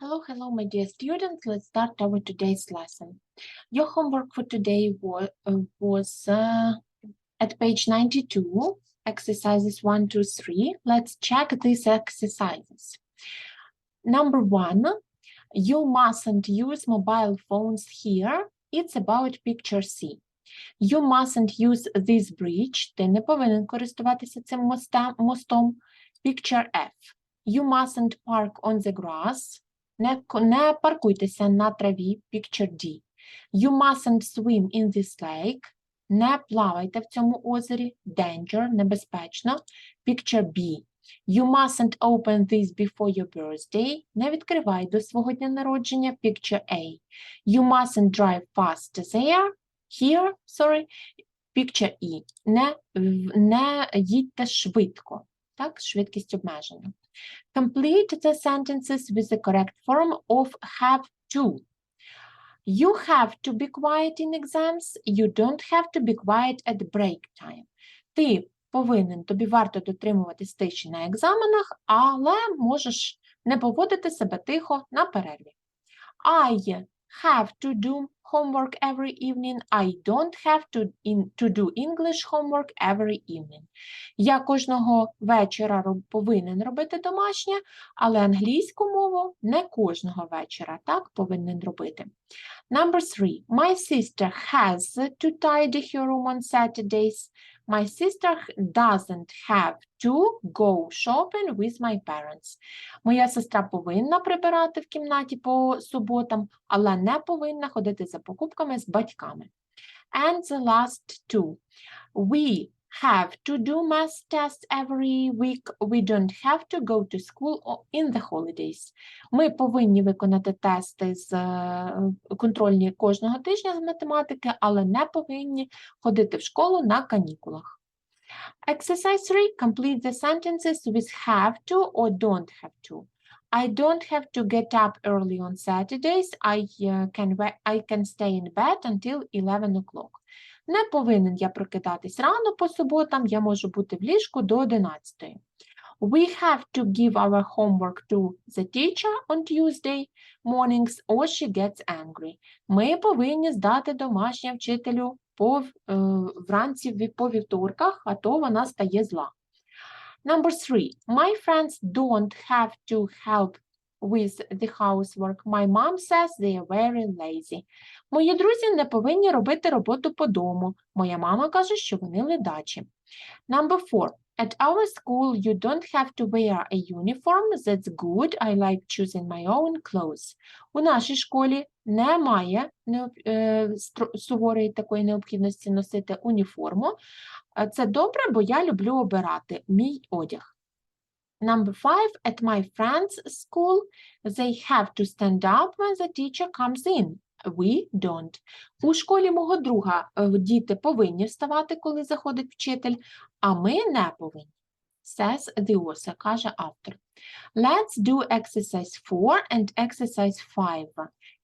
Hello, hello, my dear students. Let's start our today's lesson. Your homework for today was, was uh, at page 92, exercises 1, 2, 3. Let's check these exercises. Number one, you mustn't use mobile phones here. It's about picture C. You mustn't use this bridge. Ти не повинен користуватися цим моста- мостом. Picture F. You mustn't park on the grass. Не, не паркуйтеся на траві. Picture D. You mustn't swim in this lake. Не плавайте в цьому озері. Danger, небезпечно. Picture B. You mustn't open this before your birthday. Не відкривай до свого дня народження. Picture A. You mustn't drive fast there. Here, sorry. Picture E. Не, не їдьте швидко. Так, швидкість обмежена. Complete the sentences with the correct form of have to. You have to be quiet in exams. You don't have to be quiet at break time. Ти повинен, тобі варто дотримуватись тиші на екзаменах, але можеш не поводити себе тихо на перерві. I have to do homework every evening. I don't have to, in, to do English homework every evening. Я кожного вечора роб- повинен робити домашнє, але англійську мову не кожного вечора так повинен робити. Number three. My sister has to tidy her room on Saturdays. My sister doesn't have to go shopping with my parents. Моя сестра повинна прибирати в кімнаті по суботам, але не повинна ходити за покупками з батьками. And the last two. We have to do math tests every week. We don't have to go to school in the holidays. Ми повинні виконати тести з е, контрольні кожного тижня з математики, але не повинні ходити в школу на канікулах. Exercise 3. Complete the sentences with have to or don't have to. I don't have to get up early on Saturdays. I uh, can I can stay in bed until 11 o'clock. Не повинен я прокидатись рано по суботам, я можу бути в ліжку до 11. We have to give our homework to the teacher on Tuesday mornings or she gets angry. Ми повинні здати домашнє вчителю по, е, вранці по вівторках, а то вона стає зла. Number three. My friends don't have to help with the housework. My mom says they are very lazy. Мої друзі не повинні робити роботу по дому. Моя мама каже, що вони ледачі. Number four. At our school, you don't have to wear a uniform. That's good. I like choosing my own clothes. У нашій школі немає е, суворої такої необхідності носити уніформу. Е, Це добре, бо я люблю обирати мій одяг. Number five, at my friend's school, they have to stand up when the teacher comes in. We don't. У школі мого друга е, діти повинні вставати, коли заходить вчитель, а ми не повинні. Says the author, каже автор. Let's do exercise 4 and exercise 5.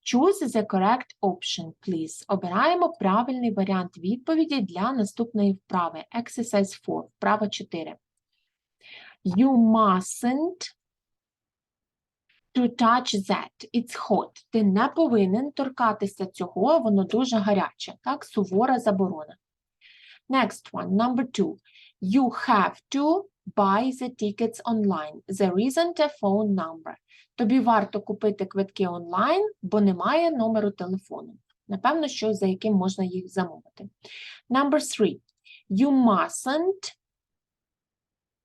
Choose the correct option, please. Обираємо правильний варіант відповіді для наступної вправи. Exercise 4, вправа 4. You mustn't to touch that. It's hot. Ти не повинен торкатися цього, воно дуже гаряче. Так, сувора заборона. Next one, number two. You have to buy the tickets online. There isn't a phone number. Тобі варто купити квитки онлайн, бо немає номеру телефону. Напевно, що за яким можна їх замовити. Number three. You mustn't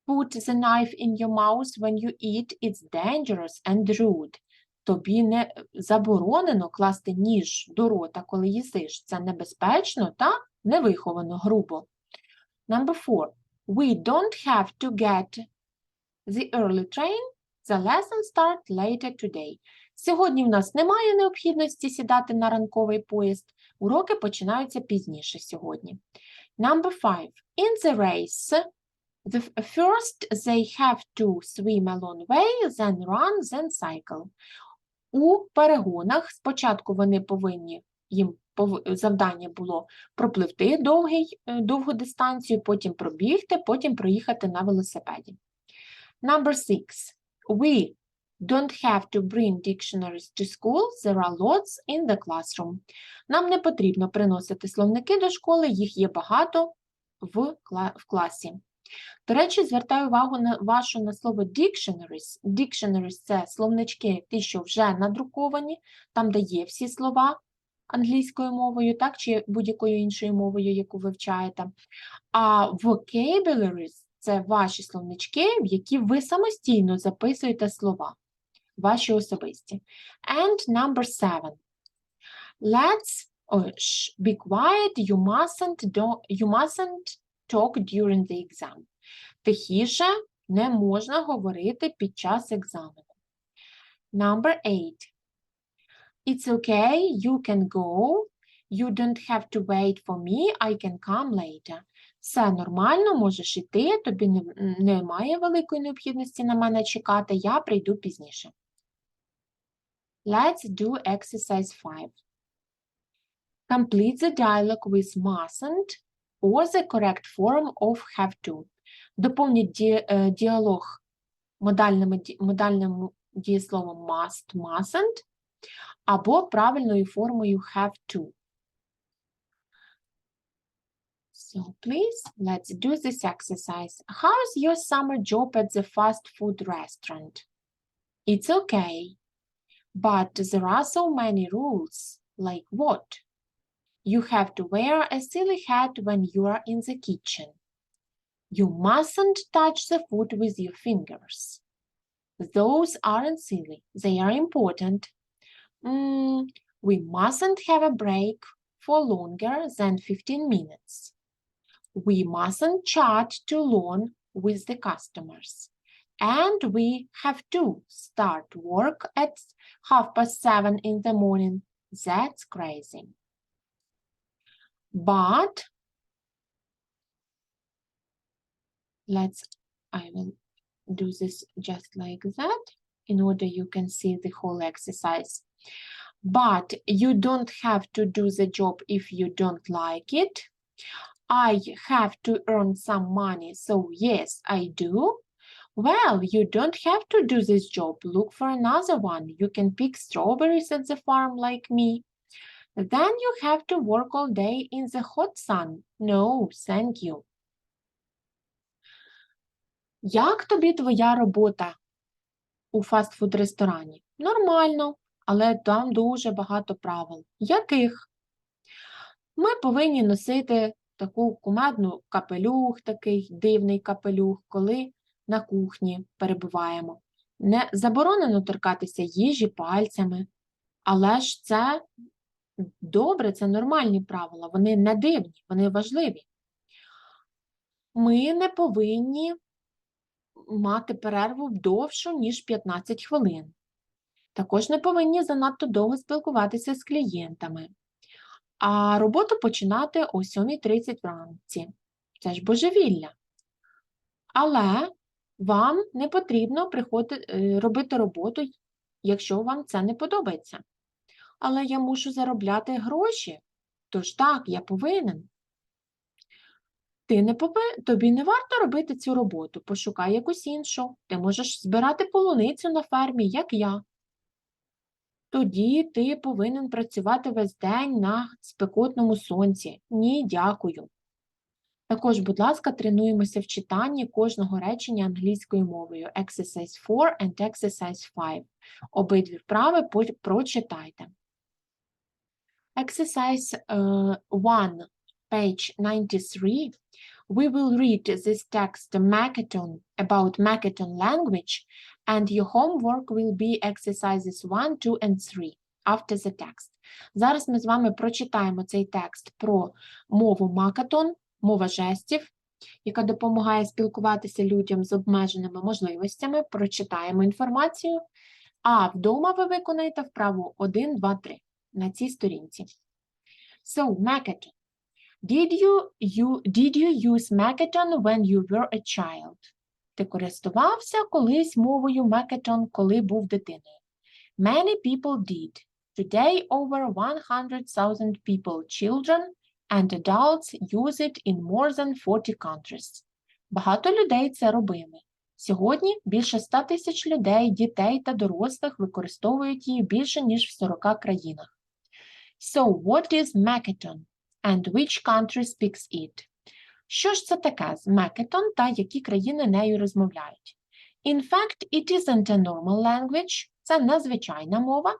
put the knife in your mouth when you eat. It's dangerous and rude. Тобі не заборонено класти ніж до рота, коли їсиш. Це небезпечно та невиховано, грубо. Number four. We don't have to get the early train. The lesson start later today. Сьогодні в нас немає необхідності сідати на ранковий поїзд. Уроки починаються пізніше сьогодні. Number five. In the race, the first they have to swim a long way, then run, then cycle. У перегонах спочатку вони повинні їм завдання було пропливти довгий, е, довгу дистанцію, потім пробігти, потім проїхати на велосипеді. Number six. We Don't have to bring dictionaries to school, there are lots in the classroom. Нам не потрібно приносити словники до школи, їх є багато в, кла- в класі. До речі, звертаю увагу на вашу на слово dictionaries. Dictionaries – це словнички, ті, що вже надруковані, там, де є всі слова англійською мовою, так, чи будь-якою іншою мовою, яку ви вивчаєте. А vocabularies – це ваші словнички, в які ви самостійно записуєте слова, ваші особисті. And number seven. Let's oh, be quiet, you mustn't, do, you mustn't talk during the exam. Тихіше не можна говорити під час екзамену. Number eight. It's okay, you can go. You don't have to wait for me, I can come later. Все нормально, можеш іти, тобі не, немає великої необхідності на мене чекати, я прийду пізніше. Let's do exercise 5. Complete the dialogue with mustn't or the correct form of have to. Доповніть ді, е, діалог модальним, ді- модальним дієсловом must, mustn't або правильною формою have to. So please, let's do this exercise. How's your summer job at the fast food restaurant? It's okay, but there are so many rules. Like what? You have to wear a silly hat when you are in the kitchen. You mustn't touch the food with your fingers. Those aren't silly, they are important. Mm, we mustn't have a break for longer than 15 minutes. We mustn't chat too long with the customers. And we have to start work at half past seven in the morning. That's crazy. But let's, I will do this just like that in order you can see the whole exercise. But you don't have to do the job if you don't like it. I have to earn some money, so yes, I do. Well, you don't have to do this job. Look for another one. You can pick strawberries at the farm like me. Then you have to work all day in the hot sun. No, thank you. Як тобі твоя робота у фастфуд-ресторані? Нормально, але там дуже багато правил. Яких? Ми повинні носити таку кумедну капелюх, такий дивний капелюх, коли на кухні перебуваємо. Не заборонено торкатися їжі пальцями, але ж це добре, це нормальні правила, вони не дивні, вони важливі. Ми не повинні мати перерву довшу, ніж 15 хвилин. Також не повинні занадто довго спілкуватися з клієнтами. А роботу починати о 7.30 вранці. Це ж божевілля. Але вам не потрібно приходити, е, робити роботу, якщо вам це не подобається. Але я мушу заробляти гроші, тож так, я повинен. Ти не пови... Тобі не варто робити цю роботу, пошукай якусь іншу. Ти можеш збирати полуницю на фермі, як я. Тоді ти повинен працювати весь день на спекотному сонці. Ні, дякую. Також, будь ласка, тренуємося в читанні кожного речення англійською мовою. Exercise 4 and Exercise 5. Обидві вправи прочитайте. Exercise uh, 1, page 93. We will read this text Makaton about Makaton language and your homework will be exercises 1, 2 and 3 after the text. Зараз ми з вами прочитаємо цей текст про мову Макатон, мова жестів, яка допомагає спілкуватися людям з обмеженими можливостями. Прочитаємо інформацію, а вдома ви виконаєте вправу 1, 2, 3 на цій сторінці. So, Makaton. Did you, you, did you use Makaton when you were a child? Ти користувався колись мовою Makaton, коли був дитиною? Many people did. Today, over 100,000 people, children and adults use it in more than 40 countries. Багато людей це робили. Сьогодні більше 100 тисяч людей, дітей та дорослих використовують її більше ніж в 40 країнах. So, what is Makaton? And which country speaks it? Що ж це таке з Makaton та які країни нею розмовляють? In fact, it isn't a normal language. Це незвичайна мова.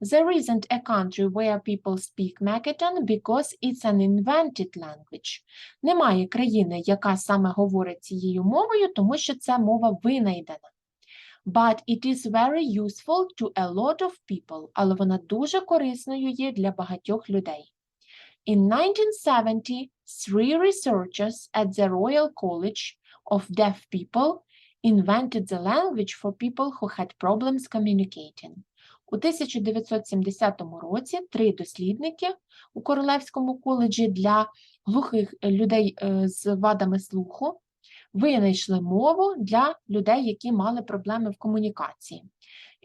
There isn't a country where people speak Makaton because it's an invented language. Немає країни, яка саме говорить цією мовою, тому що це мова винайдена. But it is very useful to a lot of people, але вона дуже корисною є для багатьох людей. In 1970, three researchers at the Royal College of Deaf People invented the language for people who had problems communicating. У 1970 році три дослідники у Королевському коледжі для глухих е, людей е, з вадами слуху винайшли мову для людей, які мали проблеми в комунікації.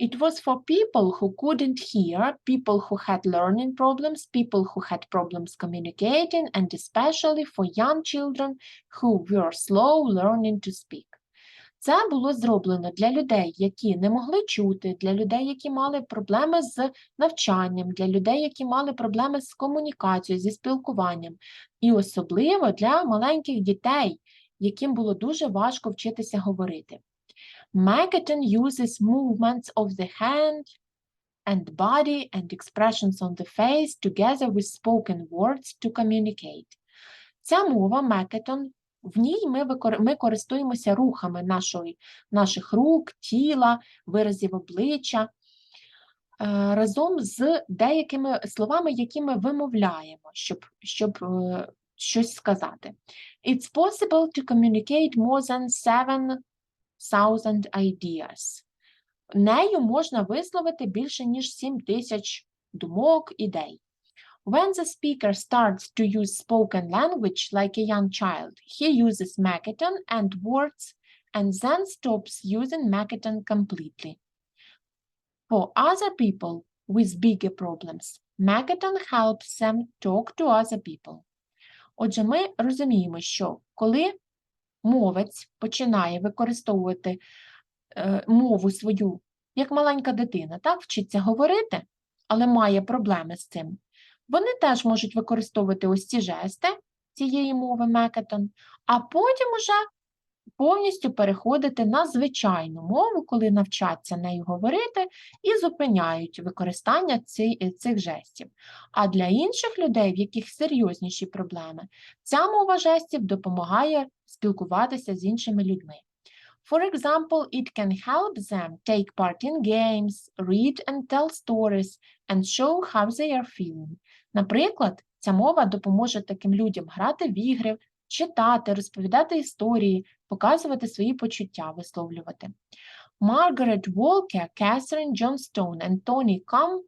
It was for people who couldn't hear, people who had learning problems, people who had problems communicating, and especially for young children who were slow learning to speak. Це було зроблено для людей, які не могли чути, для людей, які мали проблеми з навчанням, для людей, які мали проблеми з комунікацією, зі спілкуванням, і особливо для маленьких дітей, яким було дуже важко вчитися говорити. Makaton uses movements of the hand and body and expressions on the face together with spoken words to communicate. Ця мова Makaton, в ній ми, викор... ми користуємося рухами нашої, наших рук, тіла, виразів обличчя, е, разом з деякими словами, які ми вимовляємо, щоб, щоб е, щось сказати. It's possible to communicate more than 7,000 ideas. Нею можна висловити більше, ніж 7 тисяч думок, ідей. When the speaker starts to use spoken language like a young child, he uses Makaton and words and then stops using Makaton completely. For other people with bigger problems, Makaton helps them talk to other people. Отже, ми розуміємо, що коли мовець починає використовувати е, мову свою як маленька дитина, так, вчиться говорити, але має проблеми з цим, вони теж можуть використовувати ось ці жести цієї мови Мекетон, а потім уже повністю переходити на звичайну мову, коли навчаться нею говорити, і зупиняють використання ці- цих жестів. А для інших людей, в яких серйозніші проблеми, ця мова жестів допомагає спілкуватися з іншими людьми. For example, it can help them take part in games, read and tell stories, and show how they are feeling. Наприклад, ця мова допоможе таким людям грати в ігри, читати, розповідати історії, показувати свої почуття, висловлювати. Margaret Walker, Catherine and Tony Com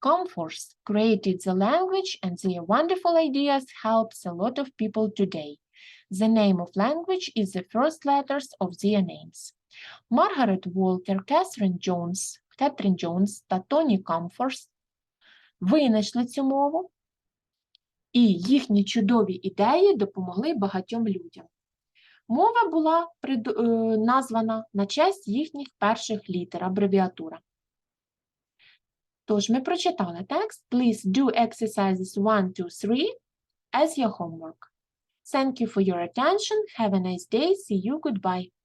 Comforts created the language and their wonderful ideas helps a lot of people today. The name of language is the first letters of their names. Маргарет Волкер, Кетрін Джонс, Кетрін Джонс та Тоні Комфорс винайшли цю мову, і їхні чудові ідеї допомогли багатьом людям. Мова була е, названа на честь їхніх перших літер, абревіатура. Тож ми прочитали текст. Please do exercises 1, 2, 3 as your homework. Thank you for your attention. Have a nice day. See you. Goodbye.